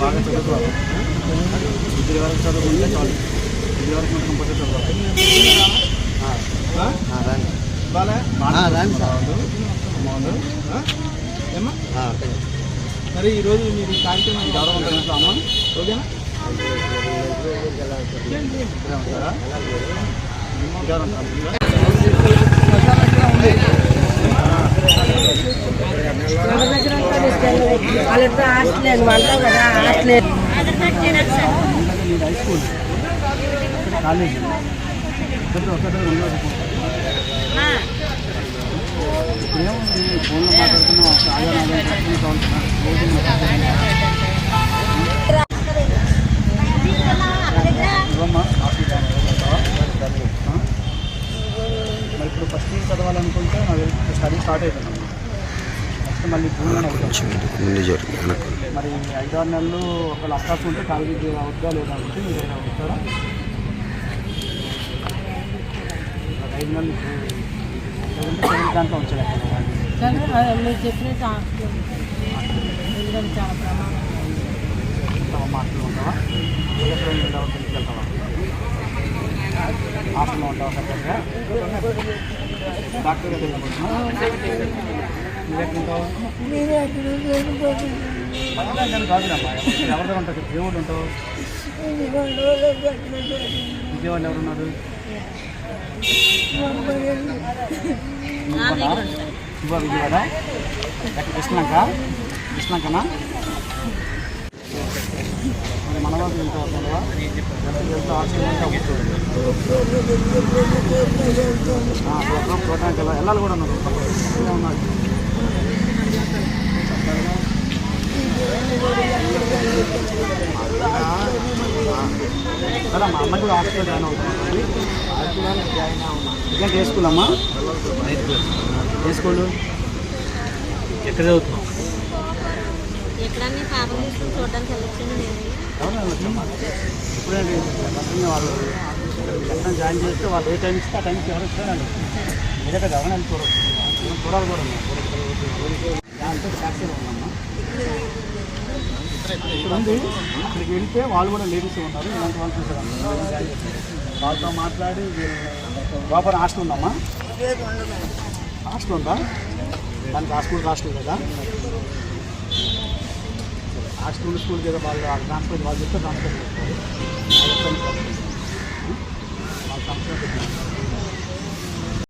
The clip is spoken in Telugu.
బాగా చదువుకోవాలి డిగ్రీ వరకు చదువుకుంటే చాలు డిగ్రీ వరకు కంపల్సరీ చదవాలి మరి ఈరోజు మీరు కార్యక్రమం చదవడం అమ్మ ఓకేనా? వాళ్ళతో హాస్టల్ అంటాం కదా హాస్టల్ హై స్కూల్ కాలేజీ ఏముంది ఫోన్లో మాట్లాడుతున్నాం ఆధార్ ఆధార్ రోజు ఇయర్ చదవాలనుకుంటే నాకు స్టడీ స్టార్ట్ అయిపోయింది నెక్స్ట్ మళ్ళీ అవుతుంది. మరి ఐదు ఆరు నెలలు ఒకవేళ అవకాశం ఉంటే కాలేజీ అవుద్దా లేదా అంటే మీరు ఏదైనా అవుతారా ఐదు నెలలు దాంట్లో ఉంచలేదు మీరు చెప్పినట్టు ఎందుకంటే చాలా ప్రమాదం. మాటలు వెళ్తావా? హాస్టల్లో ఉంటావా సపరేట్గా డాక్టర్ గారు నువ్వెట్లుంటావు మధ్యాహ్నం కాదులమ్మా ఎవరి దగ్గర ఉంటావు దేవుడు ఉంటావు విజయవాడ ఎవరున్నారు శుభ విజయవాడ. కృష్ణంక కృష్ణంకనా ఎంత చూడటానికి వెళ్ళాలి వెళ్ళాలి కూడా ఉన్నారు ఉన్నారు మా అమ్మ కూడా హాస్పిటల్ జాయిన్ అవుతుంది ఇదంటే ఏ స్కూల్ అమ్మా ఏ స్కూల్ ఎక్కడ చదువుతున్నావు? ఎక్కడన్నా పాపం తీసుకుని చూడడానికి వెళ్ళొచ్చు నేను? ఎవరు వెళ్ళొచ్చమ్మా వాళ్ళు ఎక్కడ జాయిన్ చేస్తే వాళ్ళు ఏ టైం ఇస్తే ఆ టైంకి ఎవరు ఇస్తారండి మీరే కదా ఎవరైనా చూడవచ్చు మనం చూడాలి కూడా దాంతో ట్యాక్సీ ఉందమ్మా ఇక్కడ ఉంది ఇక్కడికి వెళ్తే వాళ్ళు కూడా లేడీస్ ఉన్నారు ఇలాంటి వాళ్ళు చూసారు వాళ్ళతో మాట్లాడి వీళ్ళు లోపల హాస్టల్ ఉందమ్మా హాస్టల్ ఉందా దానికి హాస్టల్ హాస్టల్ కదా ఆ స్కూల్ స్కూల్కి ఏదో వాళ్ళు ట్రాన్స్ఫర్ వాళ్ళు చెప్తే ట్రాన్స్ఫర్ చేస్తారు